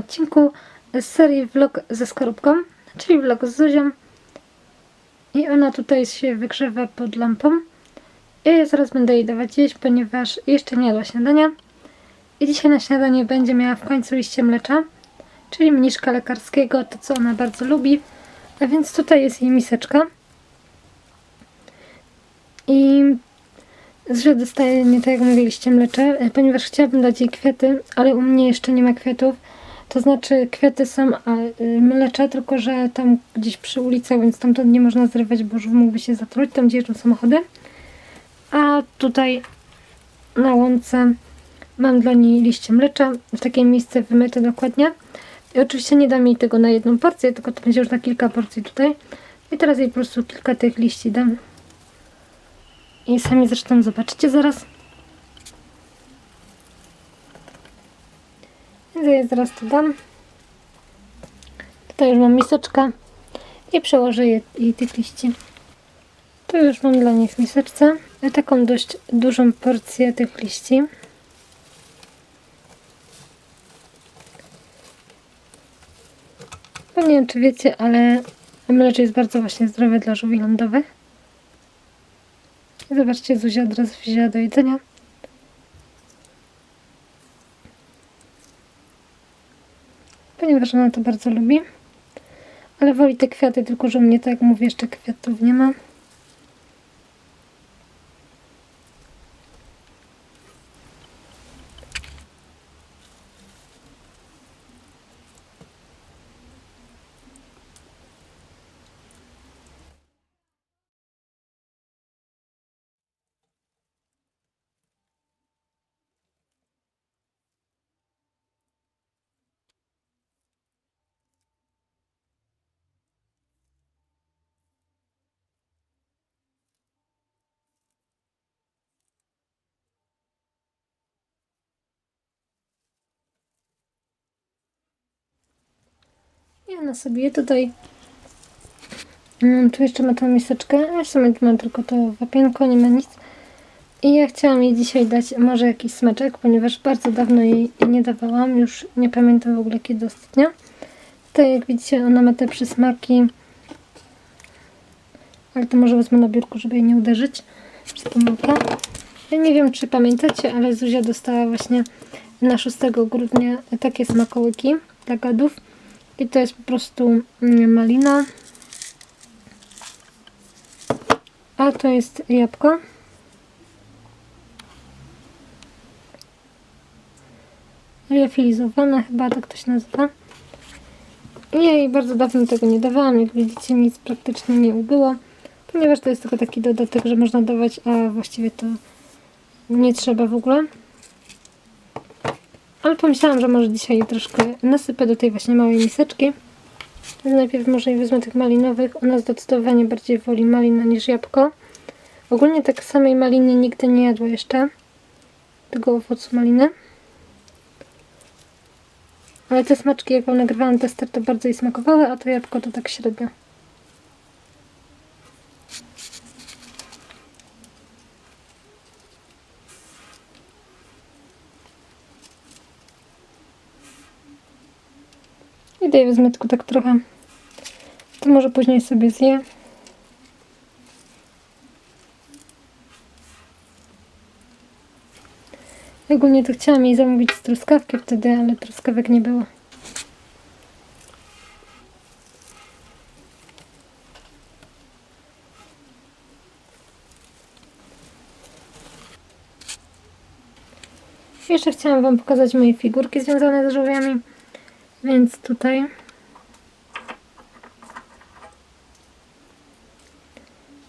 odcinku z serii vlog ze skorupką, czyli vlog z Zuzią. I ona tutaj się wygrzewa pod lampą. I ja zaraz będę jej dawać jeść, ponieważ jeszcze nie jadła śniadania. I dzisiaj na śniadanie będzie miała w końcu liście mlecza, czyli mniszka lekarskiego, to co ona bardzo lubi. A więc tutaj jest jej miseczka. I Zresztą dostaje nie tak jak mówiliście mlecze, e, ponieważ chciałabym dać jej kwiaty, ale u mnie jeszcze nie ma kwiatów. To znaczy kwiaty są y, mlecza, tylko że tam gdzieś przy ulicach, więc tam to nie można zrywać, bo żółw mógłby się zatruć, tam gdzie jeżdżą samochody. A tutaj na łące mam dla niej liście mlecza, w takie miejsce wymyte dokładnie. I oczywiście nie dam jej tego na jedną porcję, tylko to będzie już na kilka porcji tutaj. I teraz jej po prostu kilka tych liści dam. I sami zresztą zobaczycie zaraz. Ja zaraz to dam. Tutaj już mam miseczkę i przełożę je, jej tych liści. Tu już mam dla niej w miseczce taką dość dużą porcję tych liści. No nie wiem czy wiecie, ale mlecze jest bardzo właśnie zdrowe dla żółwi lądowych. Zobaczcie, Zuzia od razu wzięła do jedzenia. Ponieważ ona to bardzo lubi. Ale woli te kwiaty, tylko że u mnie, tak jak mówię, jeszcze kwiatów nie ma. I ona sobie je tutaj. Mm, Tu jeszcze ma tą miseczkę. Ja w sumie tu mam tylko to wapienko, nie ma nic. I ja chciałam jej dzisiaj dać może jakiś smeczek, ponieważ bardzo dawno jej nie dawałam. Już nie pamiętam w ogóle kiedy ostatnio. Tutaj jak widzicie ona ma te przysmaki. Ale to może wezmę na biurku, żeby jej nie uderzyć. Przez pomyłkę. Ja nie wiem czy pamiętacie, ale Zuzia dostała właśnie na 6 grudnia takie smakołyki dla gadów. I to jest po prostu mm, malina. A to jest jabłko. Liofilizowane chyba tak to się nazywa. I ja jej bardzo dawno tego nie dawałam. Jak widzicie nic praktycznie nie ubyło. Ponieważ to jest tylko taki dodatek, że można dawać, a właściwie to nie trzeba w ogóle. Ale pomyślałam, że może dzisiaj troszkę nasypę do tej właśnie małej miseczki. Najpierw może jej wezmę tych malinowych. Ona zdecydowanie bardziej woli malina niż jabłko. Ogólnie tak samej maliny nigdy nie jadła jeszcze. Tego owocu maliny. Ale te smaczki, jak nagrywałam tester, to bardzo jej smakowały, a to jabłko to tak średnio. I daję wezmę tylko tak trochę. To może później sobie zje. Ogólnie to chciałam jej zamówić z truskawki wtedy, ale truskawek nie było. Jeszcze chciałam Wam pokazać moje figurki związane z żółwiami. Więc tutaj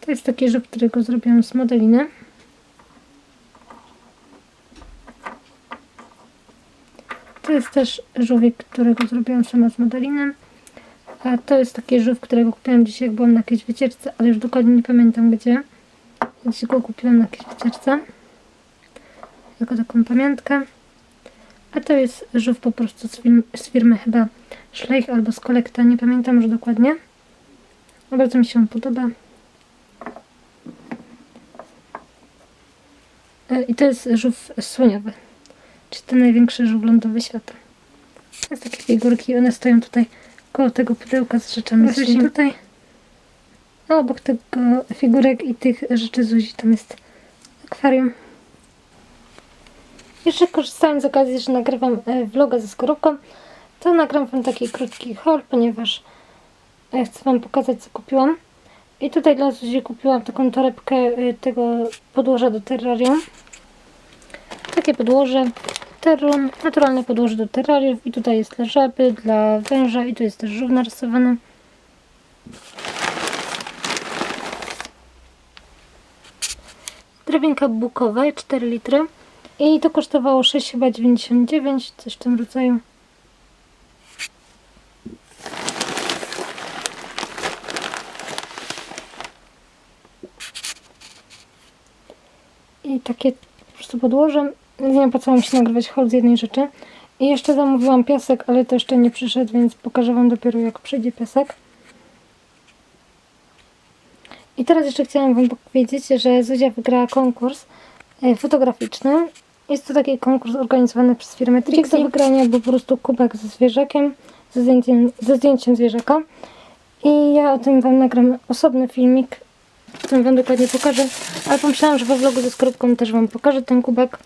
to jest taki żółw, którego zrobiłam z modeliny. To jest też żółwik, którego zrobiłam sama z modeliny. A to jest taki żółw, którego kupiłam dzisiaj, jak byłam na jakiejś wycieczce, ale już dokładnie nie pamiętam gdzie. Dzisiaj go kupiłam na jakiejś wycieczce. Jako taką pamiątkę. A to jest żółw po prostu z, firmy, z firmy chyba Schleich albo z kolekta, nie pamiętam już dokładnie. Bardzo mi się on podoba. E, I to jest żółw słoniowy, czyli ten największy żółw lądowy świata. To jest takie figurki, one stoją tutaj koło tego pudełka z rzeczami. Właśnie Zuzi tutaj. A obok tego figurek i tych rzeczy Zuzi tam jest akwarium. Jeszcze korzystając z okazji, że nagrywam e, vloga ze skorupką, to nagram wam taki krótki haul, ponieważ e, chcę wam pokazać co kupiłam. I tutaj dla Zuzi kupiłam taką torebkę e, tego podłoża do terrarium. Takie podłoże, terrun, naturalne podłoże do terrariów i tutaj jest dla żaby, dla węża i tu jest też żółw narysowany. Drabinka bukowa, 4 litry. I to kosztowało 6 chyba 99, coś w tym rodzaju. I takie po prostu podłoże. Nie mam się nagrywać haul z jednej rzeczy. I jeszcze zamówiłam piasek, ale to jeszcze nie przyszedł, więc pokażę Wam dopiero jak przyjdzie piasek. I teraz jeszcze chciałam Wam powiedzieć, że Zuzia wygrała konkurs fotograficzny. Jest to taki konkurs organizowany przez firmę Trixie. do wygrania był po prostu kubek ze zwierzakiem, ze zdjęciem, ze zdjęciem zwierzaka. I ja o tym Wam nagram osobny filmik, w którym Wam dokładnie pokażę. Ale pomyślałam, że we vlogu ze skorupką też Wam pokażę ten kubek.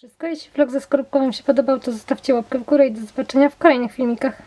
Wszystko. Jeśli vlog ze skorupką Wam się podobał, to zostawcie łapkę w górę i do zobaczenia w kolejnych filmikach.